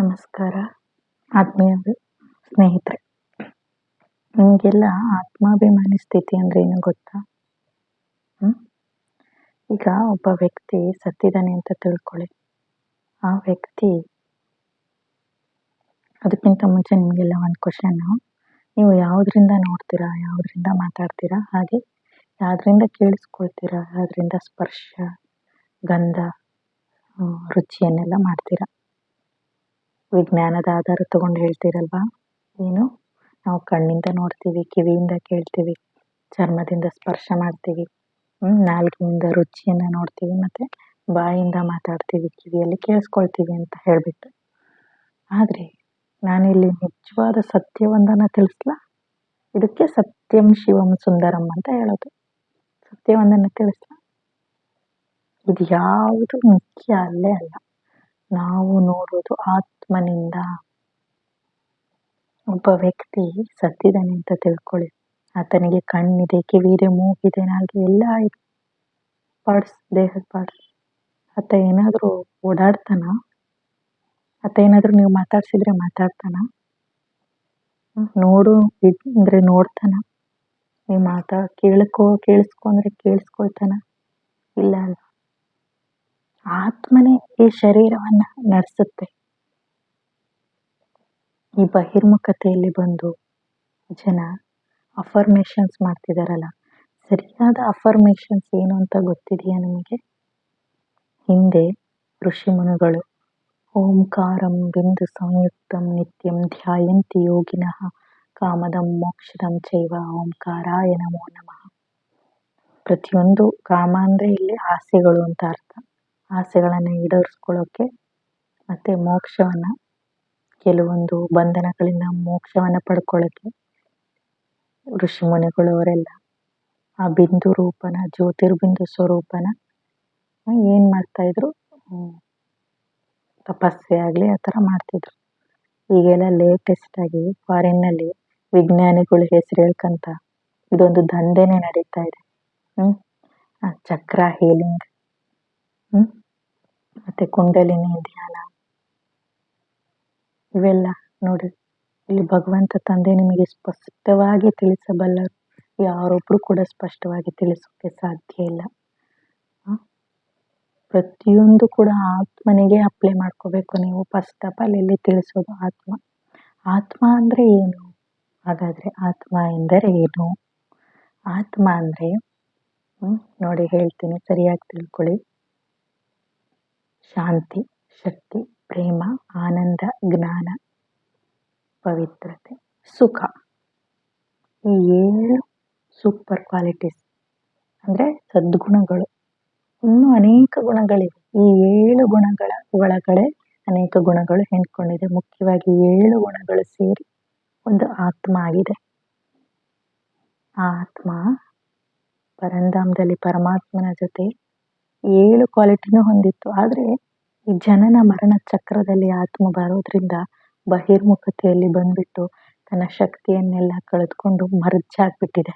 ನಮಸ್ಕಾರ. ಆತ್ಮೀಯ ಸ್ನೇಹಿತರೆ. ನಿಮಗೆಲ್ಲ ಆತ್ಮಾಭಿಮಾನಿ ಸ್ಥಿತಿ ಅಂದ್ರೆ ಏನು ಗೊತ್ತಾ? ಈಗ ಒಬ್ಬ ವ್ಯಕ್ತಿ ಸತ್ತಿದ್ದಾನೆ ಅಂತ ತಿಳ್ಕೊಳ್ಳಿ. ಆ ವ್ಯಕ್ತಿ ಅದಕ್ಕಿಂತ ಮುಂಚೆ ನಿಮಗೆಲ್ಲ ಒಂದು ಕ್ವಶನ್ ನೀವು ಯಾವುದರಿಂದ ನೋಡ್ತೀರಾ, ಯಾವುದರಿಂದ ಮಾತಾಡ್ತೀರಾ? ಹಾಗೆ ಯಾವುದರಿಂದ ಕೇಳಿಸ್ಕೊಳ್ತೀರಾ, ಯಾವುದರಿಂದ ಸ್ಪರ್ಶ, ಗಂಧ ರುಚಿಯನ್ನೆಲ್ಲ ಮಾಡ್ತೀರಾ? ವಿಜ್ಞಾನದ ಆಧಾರ ತಗೊಂಡು ಹೇಳ್ತೀರಲ್ವಾ? ಏನು? ನಾವು ಕಣ್ಣಿಂದ ನೋಡ್ತೀವಿ, ಕಿವಿಯಿಂದ ಕೇಳ್ತೀವಿ, ಚರ್ಮದಿಂದ ಸ್ಪರ್ಶ ಮಾಡ್ತೀವಿ ನಾಲ್ಗೆಯಿಂದ ರುಚಿಯನ್ನು ನೋಡ್ತೀವಿ, ಮತ್ತೆ ಬಾಯಿಂದ ಮಾತಾಡ್ತೀವಿ, ಕಿವಿಯಲ್ಲಿ ಕೇಳಿಸ್ಕೊಳ್ತೀವಿ ಅಂತ ಹೇಳ್ಬಿಟ್ಟು. ಆದರೆ ನಾನಿಲ್ಲಿ ನಿಜವಾದ ಸತ್ಯವೊಂದನ್ನು ತಿಳಿಸ್ಲಾ? ಇದಕ್ಕೆ ಸತ್ಯಂ ಶಿವಂ ಸುಂದರಂ ಅಂತ ಹೇಳೋದು. ಸತ್ಯವೊಂದನ್ನು ತಿಳಿಸ್ಲಾ? ಇದು ಯಾವುದು ಮುಖ್ಯ ಅಲ್ಲೇ ಅಲ್ಲ. ನಾವು ನೋಡೋದು ಆತ್ಮನಿಂದ ಒಬ್ಬ ವ್ಯಕ್ತಿ ಸತ್ತಿದ್ದಾನೆ ಅಂತ ತಿಳ್ಕೊಳ್ಳಿ. ಆತನಿಗೆ ಕಣ್ಣಿದೆ ಕಿವಿದೆ ಮೂಗಿದೆ, ನಾಲ್ಗೆ ಎಲ್ಲ ಇದೆ. ಪಾರ್ಟ್ಸ್ ದೇಹದ ಪಾರ್ಟ್ಸ್ ಆತ ಏನಾದರೂ ಓಡಾಡ್ತಾನ? ಆತ ಏನಾದರೂ ನೀವು ಮಾತಾಡ್ಸಿದ್ರೆ ಮಾತಾಡ್ತಾನ? ನೋಡು ಅಂದರೆ ನೋಡ್ತಾನ? ನೀವು ಮಾತಾ, ಕೇಳ್ಕೊ, ಕೇಳಿಸ್ಕೊ ಅಂದ್ರೆ ಕೇಳಿಸ್ಕೊಳ್ತಾನ? ಇಲ್ಲ ಅಲ್ವಾ ಆತ್ಮನೇ ಈ ಶರೀರವನ್ನ ನಡೆಸುತ್ತೆ. ಈ ಬಹಿರ್ಮುಖತೆಯಲ್ಲಿ ಬಂದು ಜನ ಅಫರ್ಮೇಷನ್ಸ್ ಮಾಡ್ತಿದಾರಲ್ಲ, ಸರಿಯಾದ ಅಫರ್ಮೇಷನ್ಸ್ ಏನು ಅಂತ ಗೊತ್ತಿದೆಯಾ ನಿಮಗೆ? ಹಿಂದೆ ಋಷಿ ಮುನಿಗಳು ಓಂಕಾರಂ ಬಿಂದು ಸಂಯುಕ್ತಂ ನಿತ್ಯಂ ಧ್ಯಾಯಂತಿ ಯೋಗಿನಃ ಕಾಮದಂ ಮೋಕ್ಷದಂ ಚೈವ ಓಂಕಾರಾಯ ನಮೋ ನಮಃ. ಪ್ರತಿಯೊಂದು ಕಾಮ ಅಂದರೆ ಇಲ್ಲಿ ಆಸೆಗಳು ಅಂತ ಅರ್ಥ. ಆಸೆಗಳನ್ನು ಈಡೇರಿಸ್ಕೊಳ್ಳೋಕೆ ಮತ್ತೆ ಮೋಕ್ಷವನ್ನ ಕೆಲವೊಂದು ಬಂಧನಗಳಿಂದ ಮೋಕ್ಷವನ್ನ ಪಡ್ಕೊಳ್ಳೋಕೆ ಋಷಿ ಮುನಿಗಳು ಅವರೆಲ್ಲ ಆ ಬಿಂದು ರೂಪನ, ಜ್ಯೋತಿರ್ಬಿಂದು ಸ್ವರೂಪನ ಏನ್ ಮಾಡ್ತಾ ಇದ್ರು? ತಪಸ್ಸೆ ಆಗ್ಲಿ, ಆ ಥರ ಮಾಡ್ತಿದ್ರು. ಈಗೆಲ್ಲ ಲೇಟೆಸ್ಟ್ ಆಗಿ ಫಾರಿನ್ನಲ್ಲಿ ವಿಜ್ಞಾನಿಗಳು ಹೆಸರು ಹೇಳ್ಕಂತ ಇದೊಂದು ದಂಧೆನೆ ನಡೀತಾ ಇದೆ. ಹ್ಮ್. ಚಕ್ರ ಹೀಲಿಂಗ್ ಹ್ಮ್. ಮತ್ತೆ ಕುಂಡಲಿನಿ ಧ್ಯಾನ. ಇವೆಲ್ಲ ನೋಡಿ, ಇಲ್ಲಿ ಭಗವಂತ ತಂದೆ ನಿಮಗೆ ಸ್ಪಷ್ಟವಾಗಿ ತಿಳಿಸಬಲ್ಲರು. ಯಾರೊಬ್ರು ಕೂಡ ಸ್ಪಷ್ಟವಾಗಿ ತಿಳಿಸೋಕೆ ಸಾಧ್ಯ ಇಲ್ಲ. ಪ್ರತಿಯೊಂದು ಕೂಡ ಆತ್ಮನಿಗೆ ಅಪ್ಲೈ ಮಾಡ್ಕೋಬೇಕು ನೀವು. ಫಸ್ಟ್ ಆಫ್ ಆಲ್ ಇಲ್ಲಿ ತಿಳಿಸೋದು ಆತ್ಮ. ಆತ್ಮ ಅಂದ್ರೆ ಏನು? ಹಾಗಾದ್ರೆ ಆತ್ಮ ಎಂದರೆ ಏನು? ಆತ್ಮ ಅಂದ್ರೆ ನೋಡಿ ಹೇಳ್ತೀನಿ, ಸರಿಯಾಗಿ ತಿಳ್ಕೊಳ್ಳಿ. ಶಾಂತಿ, ಶಕ್ತಿ, ಪ್ರೇಮ. ಜ್ಞಾನ, ಪವಿತ್ರತೆ, ಸುಖ. ಈ ಏಳು ಸೂಪರ್ ಕ್ವಾಲಿಟೀಸ್ ಅಂದ್ರೆ ಸದ್ಗುಣಗಳು. ಇನ್ನೂ ಅನೇಕ ಗುಣಗಳಿವೆ. ಈ ಏಳು ಗುಣಗಳ ಒಳಗಡೆ ಅನೇಕ ಗುಣಗಳು ಹೆಣ್ಕೊಂಡಿದೆ ಮುಖ್ಯವಾಗಿ ಏಳು ಗುಣಗಳು ಸೇರಿ ಒಂದು ಆತ್ಮ ಆಗಿದೆ. ಆತ್ಮ ಪರಂಧಾಮದಲ್ಲಿ ಪರಮಾತ್ಮನ ಜೊತೆ ಏಳು ಕ್ವಾಲಿಟಿನೂ ಹೊಂದಿತ್ತು. ಆದ್ರೆ ಈ ಜನನ ಮರಣ ಚಕ್ರದಲ್ಲಿ ಆತ್ಮ ಬರೋದ್ರಿಂದ ಬಹಿರ್ಮುಖತೆಯಲ್ಲಿ ಬಂದ್ಬಿಟ್ಟು ತನ್ನ ಶಕ್ತಿಯನ್ನೆಲ್ಲ ಕಳೆದುಕೊಂಡು ಮರ್ಜಾಗ್ಬಿಟ್ಟಿದೆ.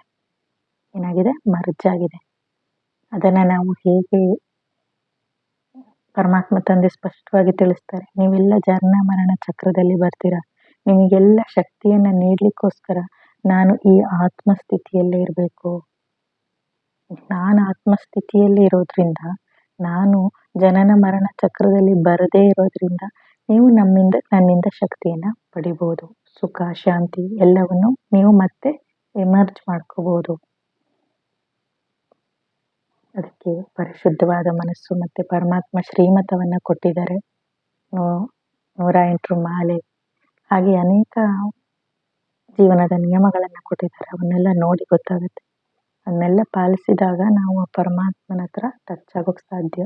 ಏನಾಗಿದೆ? ಮರ್ಜಾಗಿದೆ. ಅದನ್ನ ನಾವು ಹೇಗೆ ಪರಮಾತ್ಮ ತಂದೆ ಸ್ಪಷ್ಟವಾಗಿ ತಿಳಿಸ್ತಾರೆ. ನೀವೆಲ್ಲ ಜನನ ಮರಣ ಚಕ್ರದಲ್ಲಿ ಬರ್ತೀರಾ? ನಿಮಗೆಲ್ಲ ಶಕ್ತಿಯನ್ನ ನೀಡ್ಲಿಕ್ಕೋಸ್ಕರ ನಾನು ಈ ಆತ್ಮಸ್ಥಿತಿಯಲ್ಲೇ ಇರಬೇಕು. ನಾನು ಆತ್ಮಸ್ಥಿತಿಯಲ್ಲಿ ಇರೋದ್ರಿಂದ ನಾನು ಜನನ ಮರಣ ಚಕ್ರದಲ್ಲಿ ಬರದೇ ಇರೋದ್ರಿಂದ ನೀವು ನಮ್ಮಿಂದ, ನನ್ನಿಂದ ಶಕ್ತಿಯನ್ನ ಪಡಿಬಹುದು ಸುಖ, ಶಾಂತಿ ಎಲ್ಲವನ್ನು ನೀವು ಮತ್ತೆ ಎಮರ್ಜ್ ಮಾಡ್ಕೋಬಹುದು ಅದಕ್ಕೆ ಪರಿಶುದ್ಧವಾದ ಮನಸ್ಸು ಮತ್ತೆ ಪರಮಾತ್ಮ ಶ್ರೀಮತವನ್ನ ಕೊಟ್ಟಿದ್ದಾರೆ. ನೂರ ಎಂಟು ಮಾಲೆ. ಹಾಗೆ ಅನೇಕ ಜೀವನದ ನಿಯಮಗಳನ್ನ ಕೊಟ್ಟಿದ್ದಾರೆ. ಅವನ್ನೆಲ್ಲ ನೋಡಿ ಗೊತ್ತಾಗುತ್ತೆ. ಅದನ್ನೆಲ್ಲ ಪಾಲಿಸಿದಾಗ ನಾವು ಆ ಪರಮಾತ್ಮನ ಹತ್ರ ಟಚ್ ಆಗೋಕ್ ಸಾಧ್ಯ.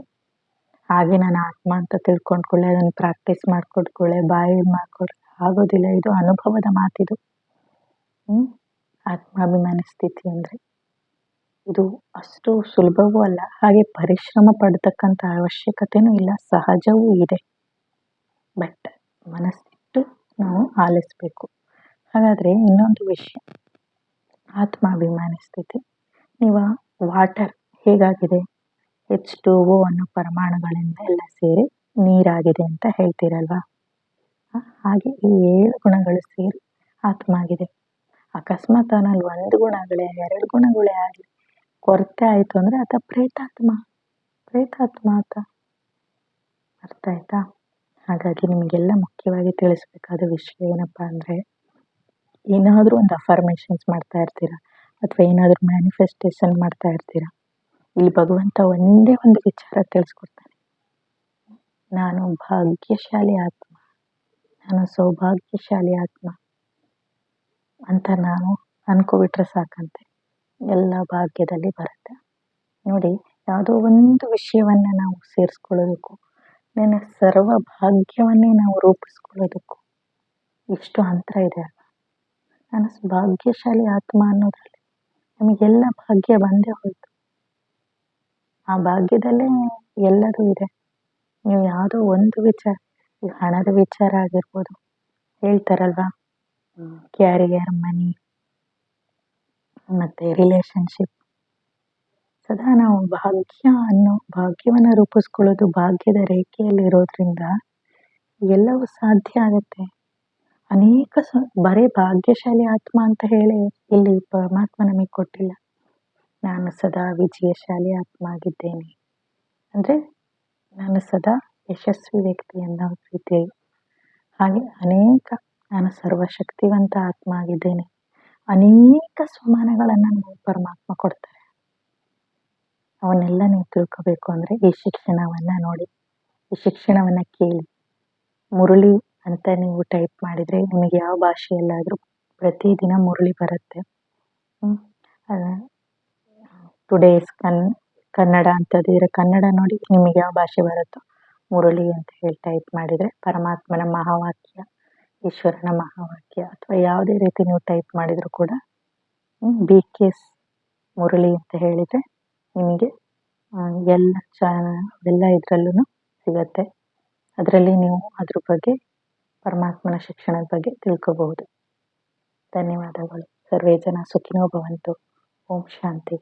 ಹಾಗೆ ನಾನು ಆತ್ಮ ಅಂತ ತಿಳ್ಕೊಂಡ್ಕೊಳ್ಳೆ, ಅದನ್ನು ಪ್ರಾಕ್ಟೀಸ್ ಮಾಡ್ಕೊಂಡ್ಕೊಳ್ಳೆ, ಬಾಯಿ ಮಾಡ್ಕೊಡ್ ಆಗೋದಿಲ್ಲ, ಇದು ಅನುಭವದ ಮಾತಿದು. ಹ್ಮ್? ಆತ್ಮಾಭಿಮಾನ ಸ್ಥಿತಿ ಅಂದ್ರೆ ಇದು ಅಷ್ಟು ಸುಲಭವೂ ಅಲ್ಲ, ಹಾಗೆ ಪರಿಶ್ರಮ ಪಡ್ತಕ್ಕಂಥ ಅವಶ್ಯಕತೆನೂ ಇಲ್ಲ, ಸಹಜವೂ ಇದೆ. ಬಟ್ ಮನಸ್ಸಿಟ್ಟು ನಾವು ಆಲಿಸ್ಬೇಕು. ಹಾಗಾದ್ರೆ ಇನ್ನೊಂದು ವಿಷಯ. ಆತ್ಮಾಭಿಮಾನ ಸ್ಥಿತಿ. ನೀವು ವಾಟರ್ ಹೇಗಾಗಿದೆ? ಎಚ್ ಟು ಒ ಅನ್ನೋ ಪರಮಾಣುಗಳಿಂದ ಎಲ್ಲ ಸೇರಿ ನೀರಾಗಿದೆ ಅಂತ ಹೇಳ್ತೀರಲ್ವಾ? ಹಾಗೆ ಈ ಏಳು ಗುಣಗಳು ಸೇರಿ ಆತ್ಮ ಆಗಿದೆ ಅಕಸ್ಮಾತ್ ಅವನಲ್ಲಿ ಒಂದು ಗುಣಗಳೇ, ಎರಡು ಗುಣಗಳೇ ಆಗಲಿ ಕೊರತೆ ಆಯಿತು ಅಂದರೆ ಆತ ಪ್ರೇತಾತ್ಮ. ಪ್ರೇತಾತ್ಮ ಆತ ಅರ್ಥ ಆಯ್ತಾ? ಹಾಗಾಗಿ ನಿಮಗೆಲ್ಲ ಮುಖ್ಯವಾಗಿ ತಿಳಿಸ್ಬೇಕಾದ ವಿಷಯ ಏನಪ್ಪ ಅಂದರೆ, ಏನಾದರೂ ಒಂದು ಅಫರ್ಮೇಷನ್ಸ್ ಮಾಡ್ತಾ ಇರ್ತೀರಾ? ಅಥವಾ ಏನಾದರೂ ಮ್ಯಾನಿಫೆಸ್ಟೇಷನ್ ಮಾಡ್ತಾ ಇರ್ತೀರಾ? ಇಲ್ಲಿ ಭಗವಂತ ಒಂದೇ ಒಂದು ವಿಚಾರ ತಿಳಿಸ್ಕೊಡ್ತಾನೆ. ನಾನು ಭಾಗ್ಯಶಾಲಿ ಆತ್ಮ, ನಾನು ಸೌಭಾಗ್ಯಶಾಲಿ ಆತ್ಮ ಅಂತ ನಾನು ಅನ್ಕೋಬಿಟ್ರೆ ಸಾಕಂತೆ. ಎಲ್ಲ ಭಾಗ್ಯದಲ್ಲಿ ಬರುತ್ತೆ. ನೋಡಿ, ಯಾವುದೋ ಒಂದು ವಿಷಯವನ್ನ ನಾವು ಸೇರಿಸ್ಕೊಳ್ಳೋದಕ್ಕೂ, ನನ್ನ ಸರ್ವ ಭಾಗ್ಯವನ್ನೇ ನಾವು ರೂಪಿಸ್ಕೊಳ್ಳೋದಕ್ಕೂ ಎಷ್ಟು ಅಂತರ ಇದೆ ಅಲ್ವಾ? ನಾನು ಭಾಗ್ಯಶಾಲಿ ಆತ್ಮ ಅನ್ನೋದ್ರಲ್ಲಿ ನಮಗೆಲ್ಲ ಭಾಗ್ಯ ಬಂದೇ ಹೋಯ್ತು. ಆ ಭಾಗ್ಯದಲ್ಲೇ ಎಲ್ಲದೂ ಇದೆ ನೀವು ಯಾವುದೋ ಒಂದು ವಿಚಾರ ಈ ಹಣದ ವಿಚಾರ ಆಗಿರ್ಬೋದು. ಹೇಳ್ತಾರಲ್ವಾ? ಕ್ಯಾರಿಯರ್ ಮನಿ ಮತ್ತು ರಿಲೇಶನ್ಶಿಪ್. ಸದಾ ನಾವು ಭಾಗ್ಯ ಅನ್ನೋ ಭಾಗ್ಯವನ್ನು ರೂಪಿಸ್ಕೊಳ್ಳೋದು ಭಾಗ್ಯದ ರೇಖೆಯಲ್ಲಿರೋದ್ರಿಂದ ಎಲ್ಲವೂ ಸಾಧ್ಯ ಆಗುತ್ತೆ. ಅನೇಕ ಸ ಬರೀ ಭಾಗ್ಯಶಾಲಿ ಆತ್ಮ ಅಂತ ಹೇಳಿ ಇಲ್ಲಿ ಪರಮಾತ್ಮ ನಮಗೆ ಕೊಟ್ಟಿಲ್ಲ. ನಾನು ಸದಾ ವಿಜಯಶಾಲಿ ಆತ್ಮ ಆಗಿದ್ದೇನೆ ಅಂದರೆ ನಾನು ಸದಾ ಯಶಸ್ವಿ ವ್ಯಕ್ತಿ ರೀತಿ ಹಾಗೆ ಅನೇಕ ನಾನು ಸರ್ವಶಕ್ತಿವಂತ ಆತ್ಮ ಆಗಿದ್ದೇನೆ ಅನೇಕ ಸ್ವಮಾನಗಳನ್ನು ನಮಗೆ ಪರಮಾತ್ಮ ಕೊಡ್ತಾರೆ. ಅವನ್ನೆಲ್ಲ ನೀವು ತಿಳ್ಕೋಬೇಕು ಅಂದರೆ ಈ ಶಿಕ್ಷಣವನ್ನು ನೋಡಿ. ಈ ಶಿಕ್ಷಣವನ್ನು ಕೇಳಿ. ಮುರುಳಿ ಅಂತ ನೀವು ಟೈಪ್ ಮಾಡಿದರೆ ನಿಮಗೆ ಯಾವ ಭಾಷೆಯಲ್ಲಾದರೂ ಪ್ರತಿದಿನ ಮುರುಳಿ ಬರುತ್ತೆ. ಟುಡೇಸ್ ಕನ್ ಕನ್ನಡ ಅಂತದಿದ್ರೆ ಕನ್ನಡ ನೋಡಿ ನಿಮಗೆ ಯಾವ ಭಾಷೆ ಬರುತ್ತೋ ಮುರಳಿ ಅಂತ ಹೇಳಿ ಟೈಪ್ ಮಾಡಿದರೆ ಪರಮಾತ್ಮನ ಮಹಾವಾಕ್ಯ, ಈಶ್ವರನ ಮಹಾವಾಕ್ಯ ಅಥವಾ ಯಾವುದೇ ರೀತಿ ನೀವು ಟೈಪ್ ಮಾಡಿದರೂ ಕೂಡ ಬಿ ಕೆಸ್ ಮುರಳಿ ಅಂತ ಹೇಳಿದರೆ ನಿಮಗೆ ಎಲ್ಲ ಚ, ಎಲ್ಲ ಇದರಲ್ಲೂ ಸಿಗತ್ತೆ. ಅದರಲ್ಲಿ ನೀವು ಅದ್ರ ಬಗ್ಗೆ ಪರಮಾತ್ಮನ ಶಿಕ್ಷಣದ ಬಗ್ಗೆ ತಿಳ್ಕೋಬಹುದು. ಧನ್ಯವಾದಗಳು. ಸರ್ವೇ ಜನ ಸುಖಿನೋ ಭವಂತು. ಓಂ ಶಾಂತಿ.